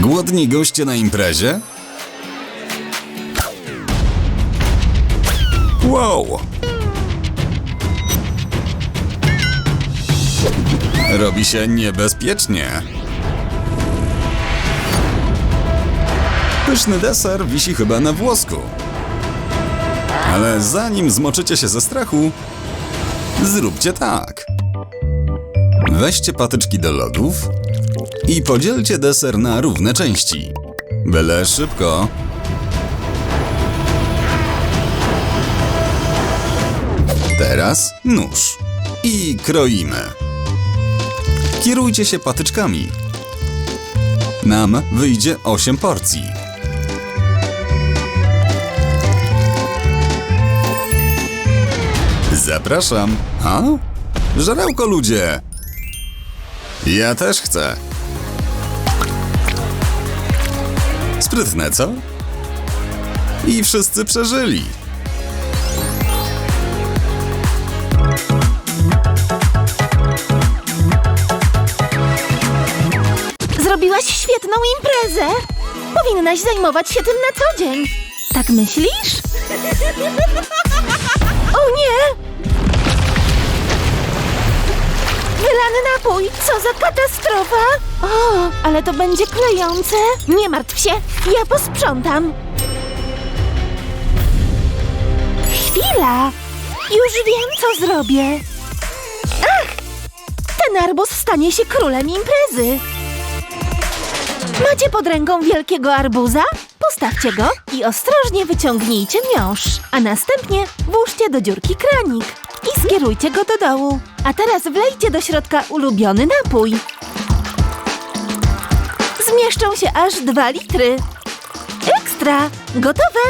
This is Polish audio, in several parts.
Głodni goście na imprezie? Wow! Robi się niebezpiecznie. Pyszny deser wisi chyba na włosku. Ale zanim zmoczycie się ze strachu, zróbcie tak. Weźcie patyczki do lodów i podzielcie deser na równe części. Byle szybko. Teraz nóż. I kroimy. Kierujcie się patyczkami. Nam wyjdzie 8 porcji. Zapraszam. Ha? Żarełko ludzie! Ja też chcę. Sprytne, co? I wszyscy przeżyli. Zrobiłaś świetną imprezę! Powinnaś zajmować się tym na co dzień. Tak myślisz? Wylany napój! Co za katastrofa! O, ale to będzie klejące. Nie martw się, ja posprzątam. Chwila! Już wiem, co zrobię. Ach! Ten arbuz stanie się królem imprezy. Macie pod ręką wielkiego arbuza? Postawcie go i ostrożnie wyciągnijcie miąższ, a następnie włóżcie do dziurki kranik i skierujcie go do dołu. A teraz wlejcie do środka ulubiony napój. Zmieszczą się aż dwa litry. Ekstra! Gotowe!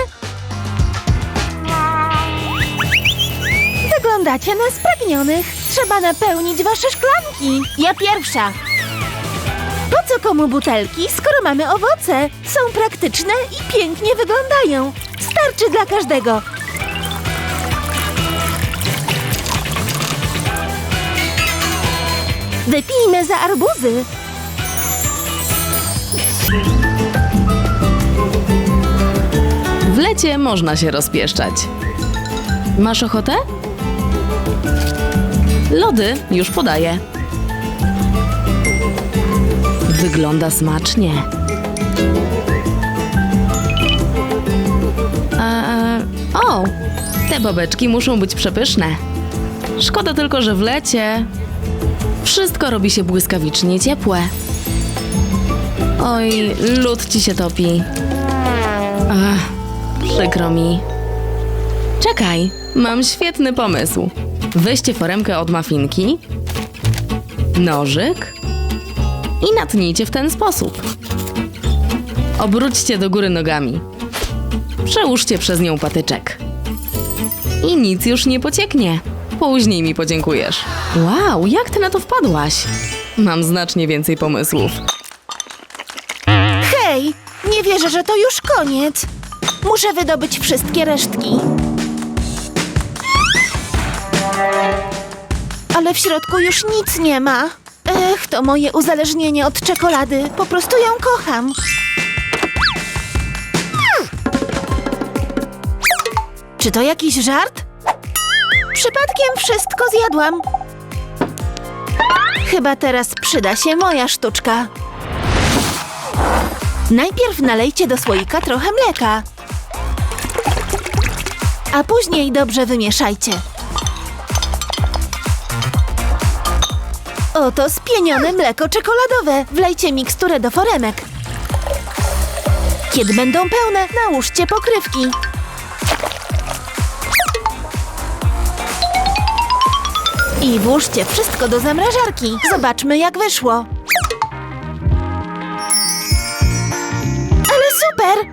Wyglądacie na spragnionych. Trzeba napełnić wasze szklanki. Ja pierwsza. Po co komu butelki, skoro mamy owoce? Są praktyczne i pięknie wyglądają. Starczy dla każdego. Wypijmy za arbuzy. W lecie można się rozpieszczać. Masz ochotę? Lody już podaję. Wygląda smacznie. Eee, o, te babeczki muszą być przepyszne. Szkoda tylko, że w lecie wszystko robi się błyskawicznie ciepłe. Oj, lód ci się topi. Ach, przykro mi. Czekaj, mam świetny pomysł. Weźcie foremkę od mafinki, nożyk i natnijcie w ten sposób. Obróćcie do góry nogami. Przełóżcie przez nią patyczek. I nic już nie pocieknie. Później mi podziękujesz. Wow, jak ty na to wpadłaś? Mam znacznie więcej pomysłów. Hej, nie wierzę, że to już koniec. Muszę wydobyć wszystkie resztki. Ale w środku już nic nie ma. Ech, to moje uzależnienie od czekolady. Po prostu ją kocham. Czy to jakiś żart? Przypadkiem wszystko zjadłam. Chyba teraz przyda się moja sztuczka. Najpierw nalejcie do słoika trochę mleka. A później dobrze wymieszajcie. Oto spienione mleko czekoladowe. Wlejcie miksturę do foremek. Kiedy będą pełne, nałóżcie pokrywki. I włóżcie wszystko do zamrażarki. Zobaczmy, jak wyszło. Ale super!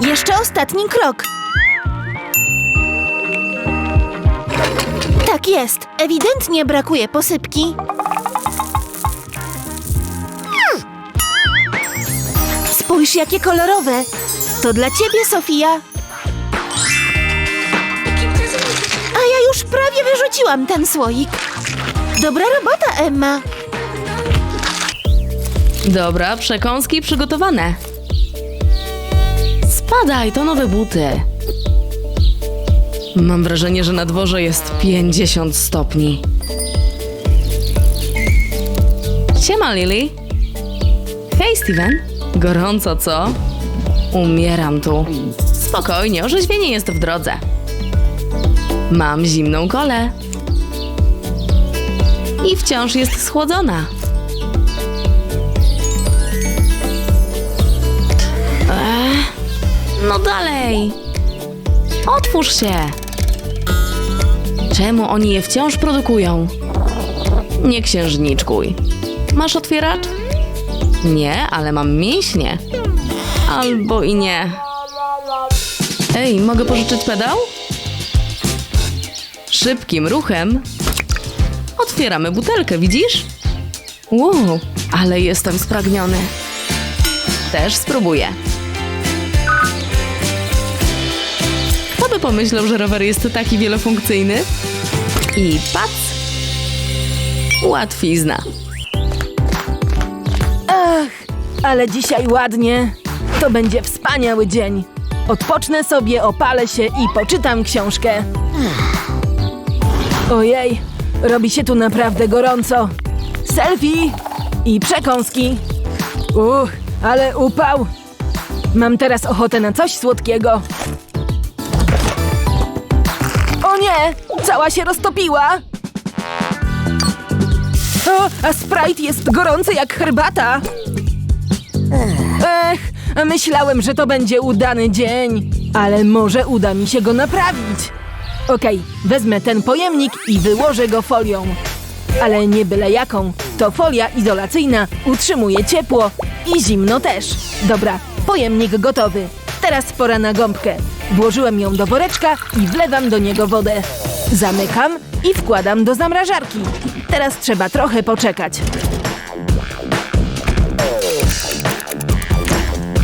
Jeszcze ostatni krok. Tak jest. Ewidentnie brakuje posypki. Spójrz, jakie kolorowe. To dla ciebie, Sofia. Prawie wyrzuciłam ten słoik. Dobra robota, Emma. Dobra, przekąski przygotowane. Spadaj, to nowe buty. Mam wrażenie, że na dworze jest 50 stopni. Siema, Lily. Hej, Steven. Gorąco, co? Umieram tu. Spokojnie, orzeźwienie jest w drodze. Mam zimną kolę. I wciąż jest schłodzona. Ech, no dalej. Otwórz się. Czemu oni je wciąż produkują? Nie księżniczkuj. Masz otwieracz? Nie, ale mam mięśnie. Albo i nie. Ej, mogę pożyczyć pedał? Szybkim ruchem otwieramy butelkę, widzisz? Wow, ale jestem spragniony. Też spróbuję. Kto by pomyślał, że rower jest taki wielofunkcyjny? I pac! Łatwizna. Ach, ale dzisiaj ładnie. To będzie wspaniały dzień. Odpocznę sobie, opalę się i poczytam książkę. Ojej, robi się tu naprawdę gorąco. Selfie i przekąski. Uch, ale upał. Mam teraz ochotę na coś słodkiego. O nie, cała się roztopiła. O, a Sprite jest gorący jak herbata. Ech, myślałem, że to będzie udany dzień, ale może uda mi się go naprawić. Okej, wezmę ten pojemnik i wyłożę go folią. Ale nie byle jaką. To folia izolacyjna utrzymuje ciepło i zimno też. Dobra, pojemnik gotowy. Teraz pora na gąbkę. Włożyłem ją do woreczka i wlewam do niego wodę. Zamykam i wkładam do zamrażarki. Teraz trzeba trochę poczekać.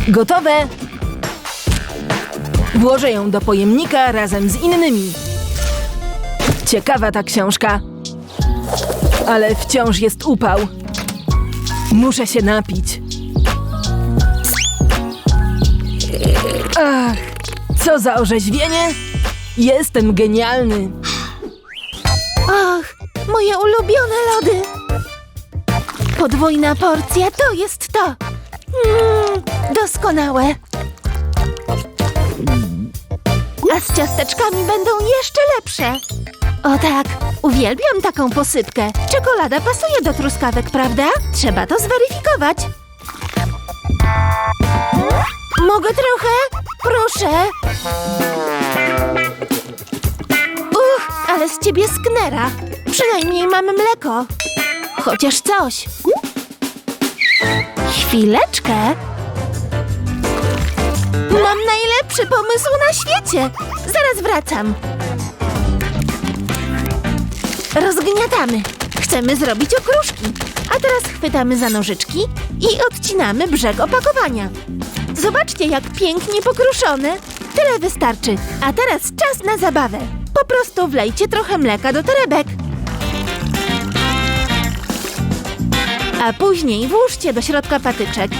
Gotowe! Włożę ją do pojemnika razem z innymi. Ciekawa ta książka. Ale wciąż jest upał. Muszę się napić. Ach, co za orzeźwienie! Jestem genialny. Ach, moje ulubione lody. Podwójna porcja to jest to. Mm, doskonałe. A z ciasteczkami będą jeszcze lepsze. O tak, uwielbiam taką posypkę. Czekolada pasuje do truskawek, prawda? Trzeba to zweryfikować. Mogę trochę? Proszę. Uch, ale z ciebie sknera. Przynajmniej mam mleko. Chociaż coś. Chwileczkę. Mam najlepszy pomysł na świecie. Zaraz wracam. Rozgniatamy. Chcemy zrobić okruszki. A teraz chwytamy za nożyczki i odcinamy brzeg opakowania. Zobaczcie, jak pięknie pokruszone. Tyle wystarczy. A teraz czas na zabawę. Po prostu wlejcie trochę mleka do torebek. A później włóżcie do środka patyczek.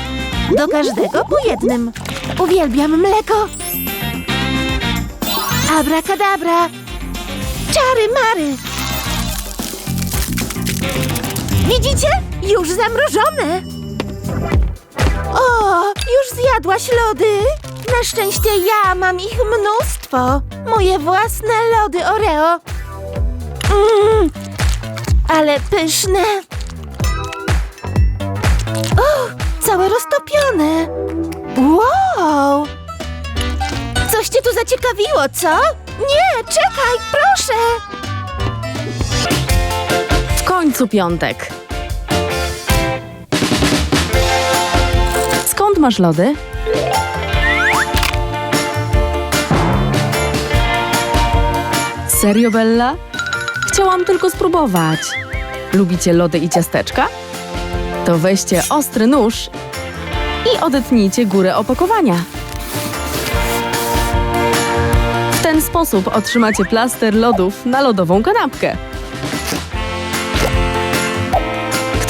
Do każdego po jednym. Uwielbiam mleko. Abracadabra. Czary mary. Widzicie? Już zamrożone. O, już zjadłaś lody? Na szczęście ja mam ich mnóstwo. Moje własne lody Oreo. Mmm, ale pyszne. O, całe roztopione. Wow! Coś cię tu zaciekawiło, co? Nie, czekaj, proszę. Końcu piątek. Skąd masz lody? Serio, Bella? Chciałam tylko spróbować. Lubicie lody i ciasteczka? To weźcie ostry nóż i odetnijcie górę opakowania. W ten sposób otrzymacie plaster lodów na lodową kanapkę.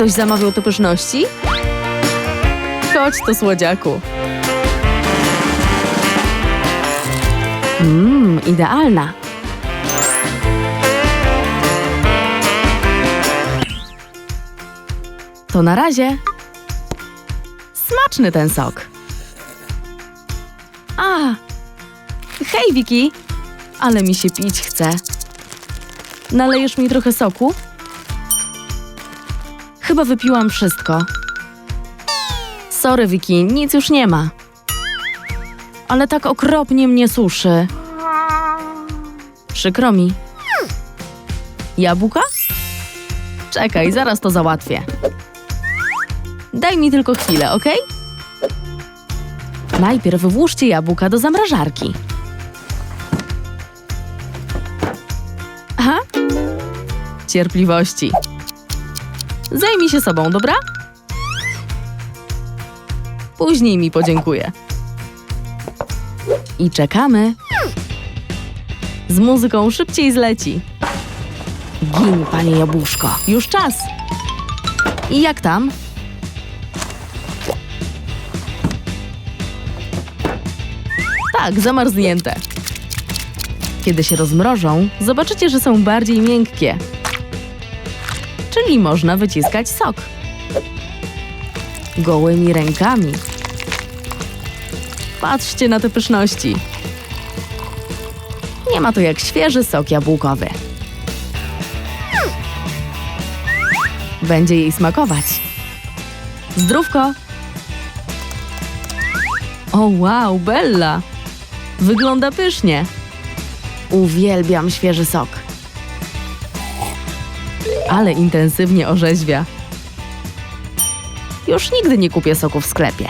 Ktoś zamawiał te pyszności? Chodź to słodziaku. Mmm, idealna. To na razie. Smaczny ten sok. A, hej Wiki, ale mi się pić chce. Nalejesz mi trochę soku? Chyba wypiłam wszystko. Sorry, Wiki, nic już nie ma. Ale tak okropnie mnie suszy. Przykro mi. Jabłka? Czekaj, zaraz to załatwię. Daj mi tylko chwilę, ok? Najpierw włóżcie jabłka do zamrażarki. Aha. Cierpliwości. Zajmij się sobą, dobra? Później mi podziękuję. I czekamy. Z muzyką szybciej zleci. Gin, panie jabłuszko. Już czas. I jak tam? Tak, zamarznięte. Kiedy się rozmrożą, zobaczycie, że są bardziej miękkie. Czyli można wyciskać sok. Gołymi rękami. Patrzcie na te pyszności. Nie ma to jak świeży sok jabłkowy. Będzie jej smakować. Zdrówko! O wow, Bella! Wygląda pysznie. Uwielbiam świeży sok. Ale intensywnie orzeźwia. Już nigdy nie kupię soku w sklepie.